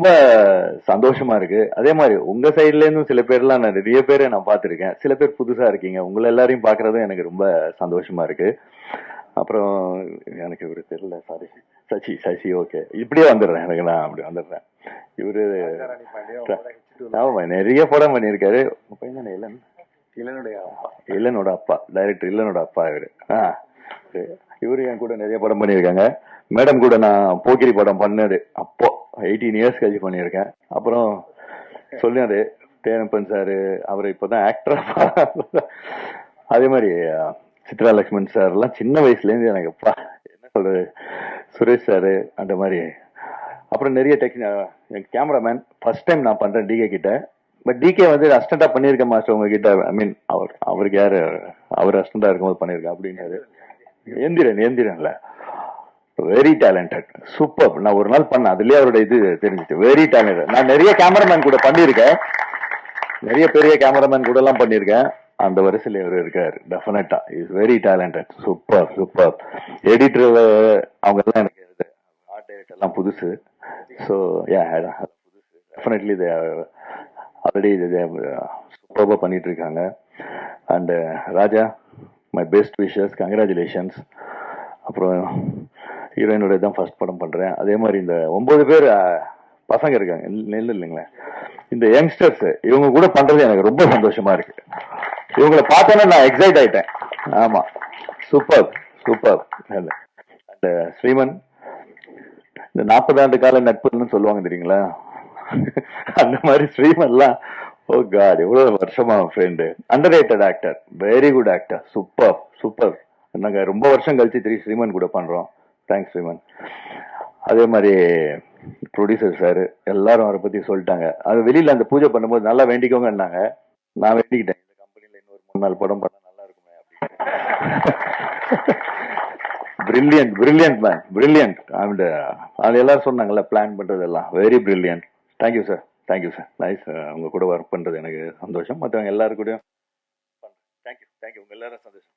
ரொம்ப சந்தோஷமா இருக்கு. அதே மாதிரி உங்க சைடுல இருந்தும் சில பேர்லாம் நான் நிறைய பேரை நான் பார்த்திருக்கேன். சில பேர் புதுசா இருக்கீங்க. உங்களை எல்லாரையும் பாக்குறதும் எனக்கு ரொம்ப சந்தோஷமா இருக்கு. அப்புறம் எனக்கு இவரு தெரியல சாரி சசி சசி ஓகே இப்படியே வந்துடுறேன். எனக்கு நான் அப்படி வந்துடுறேன். இவரு ஆமா நிறைய படம் பண்ணியிருக்காரு. பையன் இளன்? இளனுடைய அப்பா. இளனோட அப்பா. டைரக்டர் இளனோட அப்பா இவரு. ஆ சரி. இவரு என் கூட நிறைய படம் பண்ணியிருக்காங்க. மேடம் கூட நான் போக்கிரி படம் பண்ணது. அப்போ எயிட்டீன் இயர்ஸ் கழிச்சு பண்ணியிருக்கேன். அப்புறம் சொன்னாரு தேனப்பன் சார் அவர் இப்போதான் ஆக்டரா அதே மாதிரி சித்ரா லக்ஷ்மண் சார் எல்லாம் சின்ன வயசுலேருந்து எனக்கு அப்பா என்ன சொல்றது சுரேஷ் சார் அந்த மாதிரி. அப்புறம் நிறைய டெக்னி என் கேமராமேன் ஃபர்ஸ்ட் டைம் நான் பண்ணுறேன் டிகே கிட்ட. பட் டிகே வந்து அஸ்டண்டாக பண்ணியிருக்கேன் மாஸ்டர் உங்ககிட்ட. ஐ மீன் அவர் அவருக்கு யார் அவர் அஸ்டண்டாக இருக்கும்போது பண்ணியிருக்கேன் அப்படின்னாரு. எந்திரன் எந்திரன்ல வெரி டேலண்டட் சூப்பர் நான் ஒரு நாள் பண்ணேன். அதுலயே அவரோட இது தெரிஞ்சுச்சு. வெரி டேலண்டட் நான் நிறைய கேமராமேன் கூட பண்ணியிருக்கேன். நிறைய பெரிய கேமராமேன் கூட எல்லாம் பண்ணியிருக்கேன். அந்த வரிசையில் இவர் இருக்காரு. டெஃபினட்டா is very talented super super editor அவங்க எல்லாம் எனக்கு ஆர்ட் டைரக்டர் எல்லாம் புதுசு. ஸோ யா புதுசு டெஃபினெட்லி ஆல்ரெடி இது சூப்பராக பண்ணிட்டு இருக்காங்க and Raja my best wishes congratulations அப்புறம் ஹீரோயினோட தான் ஃபர்ஸ்ட் படம் பண்ணுறேன் அதே மாதிரி இந்த ஒம்பது பேர் பசங்க இருக்காங்க. நெல் இல்லைங்களா? இந்த யங்ஸ்டர்ஸ் இவங்க கூட பண்ணுறது எனக்கு ரொம்ப சந்தோஷமா இருக்கு. இவங்களை பார்த்தோன்னே நான் எக்ஸைட் ஆயிட்டேன். ஆமாம் சூப்பர் சூப்பர் அந்த ஸ்ரீமன் இந்த நாற்பது ஆண்டு கால நட்புன்னு சொல்லுவாங்க தெரியுங்களா? அந்த மாதிரி ஸ்ரீமன்லாம் ஓ காட் எவ்வளோ வருஷமா friend underrated actor very good actor super super நாங்கள் ரொம்ப வருஷம் கழிச்சு திரு ஸ்ரீமன் கூட பண்ணுறோம் தேங்க்ஸ் விமன் அதே மாதிரி ப்ரொடியூசர் சார் எல்லாரும் அவரை பத்தி சொல்லிட்டாங்க. அது வெளியில அந்த பூஜை பண்ணும்போது நல்லா வேண்டிக்கோங்கன்னாங்க. நான் வேண்டிக்கிட்டேன். இந்த கம்பெனில இன்னொரு மூணு நாள் படம் பண்ணால் நல்லா இருக்குமே அப்படின்னு. Brilliant brilliant man brilliant and அது எல்லாரும் சொன்னாங்கல்ல பிளான் பண்றதெல்லாம். Very brilliant thank you sir thank you sir nice உங்கள் கூட ஒர்க் பண்றது எனக்கு சந்தோஷம். மற்றவங்க எல்லாருக்கூடையும் தேங்க்யூ தேங்க்யூ உங்கள் எல்லாரும் சந்தோஷம்.